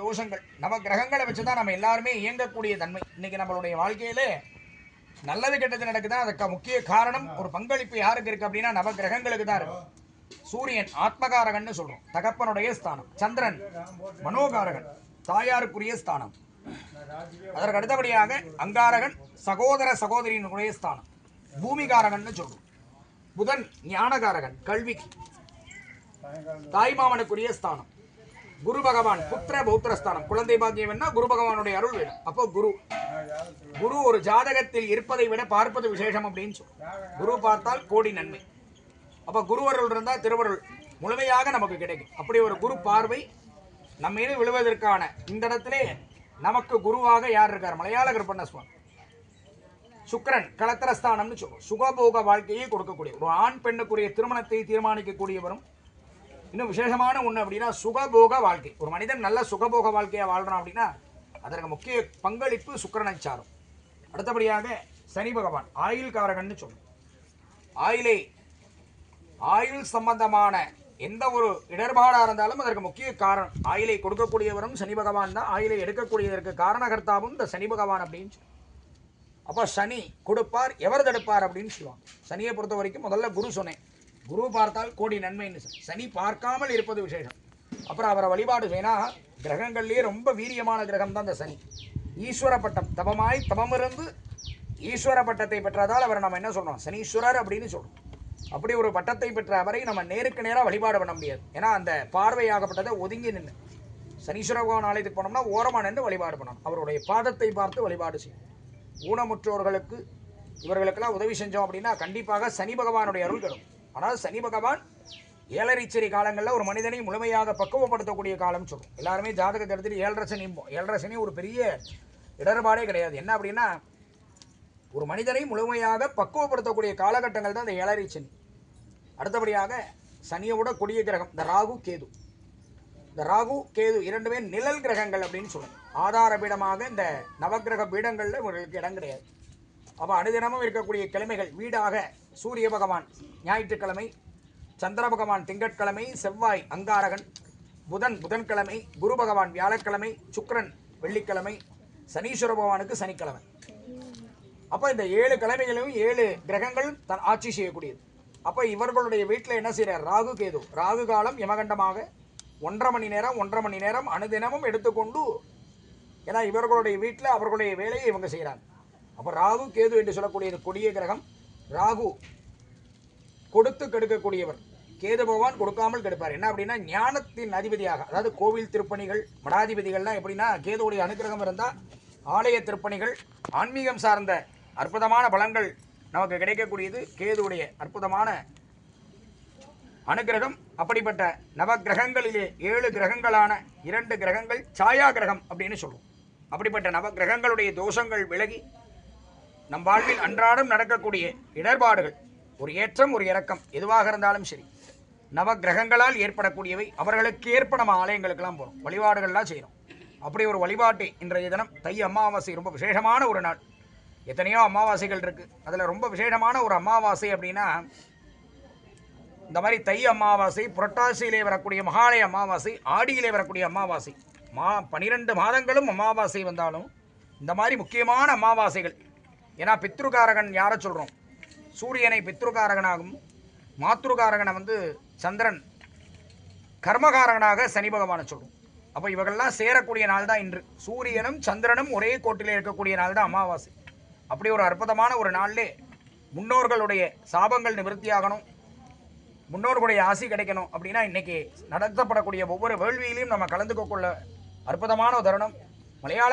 தோஷங்கள். நவ கிரகங்களை வச்சு தான் நம்ம எல்லாருமே இயங்கக்கூடிய தன்மை. இன்னைக்கு நம்மளுடைய வாழ்க்கையிலே நல்லது கெட்டது நடக்குதா அதுக்கு முக்கிய காரணம் ஒரு பங்களிப்பு யாருக்கு இருக்கு அப்படின்னா நவ கிரகங்களுக்கு தான் இருக்கு. சூரியன் ஆத்மகாரகன் சொல்றோம். தகப்பனுடைய ஸ்தானம். சந்திரன் மனோகாரகன். தாயாருக்குரிய ஸ்தானம். அதற்கு அடுத்தபடியாக அங்காரகன் சகோதர சகோதரியினுடைய ஸ்தானம். பூமிகாரகன் சொல்றோம். புதன் ஞானகாரகன் கல்விக்கு. தாய்மாமனுக்குரிய ஸ்தானம். குரு பகவான் புத்திர பௌத்திரஸ்தானம். குழந்தை பாக்கியம் என்ன? குரு பகவானுடைய அருள் வேணும். அப்போ குரு. குரு ஒரு ஜாதகத்தில் இருப்பதை விட பார்ப்பது விசேஷம் அப்படின்னு சொல்லும் குரு பார்த்தால் கோடி நன்மை. அப்போ குரு அருள் இருந்தால் திருவருள் முழுமையாக நமக்கு கிடைக்கும். அப்படி ஒரு குரு பார்வை நம்ம மீது விழுவதற்கான இந்த இடத்திலே நமக்கு குருவாக யார் இருக்கார்? மலையாள கிருப்பண்ண சுவாமி சுக்கிரன் கலத்திரஸ்தானம்னு சொல்லுவோம். சுகபோக வாழ்க்கையை கொடுக்கக்கூடிய ஒரு ஆண் பெண்ணுக்குரிய திருமணத்தை தீர்மானிக்கக்கூடியவரும் இன்னும் விசேஷமான ஒன்று அப்படின்னா சுகபோக வாழ்க்கை. ஒரு மனிதன் நல்ல சுகபோக வாழ்க்கையாக வாழ்கிறோம் அப்படின்னா அதற்கு முக்கிய பங்களிப்பு சுக்கிரனை அடுத்தபடியாக சனி பகவான் ஆயுள் காரகன்னு சொல்லணும் ஆயிலை ஆயுள் சம்பந்தமான எந்த ஒரு இடர்பாடாக இருந்தாலும் அதற்கு முக்கிய காரணம் ஆயிலை கொடுக்கக்கூடியவரும் சனி பகவான் தான். ஆயிலை எடுக்கக்கூடியதற்கு காரணகர்த்தாவும் இந்த சனி பகவான் அப்படின்னு சொல்லுவோம் அப்போ சனி கொடுப்பார் எவர் தடுப்பார் அப்படின்னு சொல்லுவாங்க. சனியை பொறுத்த வரைக்கும் முதல்ல குரு சொன்னேன். குரு பார்த்தால் கோடி நன்மைன்னு சனி பார்க்காமல் இருப்பது விசேஷம். அப்புறம் அவரை வழிபாடு செய்யினா கிரகங்கள்லேயே ரொம்ப வீரியமான கிரகம் தான் இந்த சனி. ஈஸ்வர பட்டம். தபமாய் தபமிருந்து ஈஸ்வர பட்டத்தை பெற்றதால் அவரை நம்ம என்ன சொல்கிறோம் சனீஸ்வரர் அப்படின்னு சொல்கிறோம் அப்படி ஒரு பட்டத்தை பெற்ற அவரை நம்ம நேருக்கு நேராக வழிபாடு பண்ண முடியாது. ஏன்னா அந்த பார்வையாகப்பட்டதை ஒதுங்கி நின்று சனீஸ்வர பகவான் ஆலயத்துக்கு போனோம்னா ஓரமாக நின்று வழிபாடு பண்ணணும். அவருடைய பாதத்தை பார்த்து வழிபாடு செய்யும் ஊனமுற்றோர்களுக்கு இவர்களுக்கெல்லாம் உதவி செஞ்சோம் அப்படின்னா கண்டிப்பாக சனி பகவானுடைய அருள் தரும் ஆனால் சனி பகவான் ஏழரைச்சரி காலங்களில் ஒரு மனிதனை முழுமையாக பக்குவப்படுத்தக்கூடிய காலம் சொல்லும் எல்லாருமே ஜாதகத்தை எடுத்துகிட்டு ஏழரை சனி ஏழரை சனி ஒரு பெரிய இடர்பாடே கிடையாது. என்ன அப்படின்னா ஒரு மனிதனை முழுமையாக பக்குவப்படுத்தக்கூடிய காலகட்டங்கள் தான் இந்த ஏழரை சனி. அடுத்தபடியாக சனியோட கொடிய கிரகம் இந்த ராகு கேது. இந்த ராகு கேது இரண்டுமே நிழல் கிரகங்கள் அப்படின்னு சொல்லுவோம் ஆதார பீடமாக இந்த நவக்கிரக பீடங்களில் இவர்களுக்கு இடம் கிடையாது. அப்போ அனுதினமும் இருக்கக்கூடிய கிழமைகள் வீடாக சூரிய பகவான் ஞாயிற்றுக்கிழமை சந்திர பகவான் திங்கட்கிழமை செவ்வாய் அங்காரகன் புதன் புதன்கிழமை குரு பகவான் வியாழக்கிழமை சுக்கரன் வெள்ளிக்கிழமை சனீஸ்வர பகவானுக்கு சனிக்கிழமை. அப்போ இந்த ஏழு கிழமைகளும் ஏழு கிரகங்கள் தன் ஆட்சி செய்யக்கூடியது. அப்போ இவர்களுடைய வீட்டில் என்ன செய்கிறார் ராகு கேது. ராகு காலம் யமகண்டமாக ஒன்றரை மணி நேரம் ஒன்றரை மணி நேரம் அனுதினமும் எடுத்துக்கொண்டு ஏன்னா இவர்களுடைய வீட்டில் அவர்களுடைய வேலையை இவங்க செய்கிறாங்க அப்போ ராகு கேது என்று சொல்லக்கூடிய இந்த கொடிய கிரகம் ராகு கொடுத்து கெடுக்கக்கூடியவர். கேது பகவான் கொடுக்காமல் கெடுப்பார். என்ன அப்படின்னா ஞானத்தின் அதிபதியாக அதாவது கோவில் திருப்பணிகள் மடாதிபதிகள்லாம் எப்படின்னா கேதுவுடைய அனுக்கிரகம் இருந்தால் ஆலய திருப்பணிகள் ஆன்மீகம் சார்ந்த அற்புதமான பலன்கள் நமக்கு கிடைக்கக்கூடியது கேதுவுடைய அற்புதமான அனுக்கிரகம். அப்படிப்பட்ட நவ கிரகங்களிலே ஏழு கிரகங்களான இரண்டு கிரகங்கள் சாயா கிரகம் அப்படின்னு சொல்லுவோம். அப்படிப்பட்ட நவ கிரகங்களுடைய தோஷங்கள் விலகி நம் வாழ்வில் அன்றாடம் நடக்கக்கூடிய இடர்பாடுகள் ஒரு ஏற்றம் ஒரு இறக்கம் எதுவாக இருந்தாலும் சரி. நவ கிரகங்களால் ஏற்படக்கூடியவை அவர்களுக்கு ஏற்ப நம்ம ஆலயங்களுக்கெல்லாம் போகிறோம் வழிபாடுகள்லாம் செய்கிறோம் அப்படி ஒரு வழிபாட்டு இன்றைய தினம் தை அமாவாசை ரொம்ப விசேஷமான ஒரு நாள். எத்தனையோ அமாவாசைகள் இருக்குது அதில் ரொம்ப விசேஷமான ஒரு அமாவாசை அப்படின்னா இந்த மாதிரி தை அமாவாசை புரட்டாசியிலே வரக்கூடிய மகாலய அமாவாசை ஆடியிலே வரக்கூடிய அமாவாசை மா பனிரெண்டு மாதங்களும் அமாவாசை வந்தாலும் இந்த மாதிரி முக்கியமான அமாவாசைகள் ஏன்னா பித்ருகாரகன் யாரை சொல்கிறோம் சூரியனை பித்ருகாரகனாகவும் மாத்ருகாரகனை வந்து சந்திரன் கர்மகாரகனாக சனி பகவானை சொல்கிறோம் அப்போ இவர்கள்லாம் சேரக்கூடிய நாள் தான் இன்று. சூரியனும் சந்திரனும் ஒரே கோட்டிலே இருக்கக்கூடிய நாள் தான் அமாவாசை. அப்படி ஒரு அற்புதமான ஒரு நாளிலே முன்னோர்களுடைய சாபங்கள் நிவர்த்தியாகணும். முன்னோர்களுடைய ஆசி கிடைக்கணும் அப்படின்னா இன்னைக்கு நடத்தப்படக்கூடிய ஒவ்வொரு வேள்வியிலையும் நம்ம கலந்துக்க கொள்ள அற்புதமான தருணம். மலையாள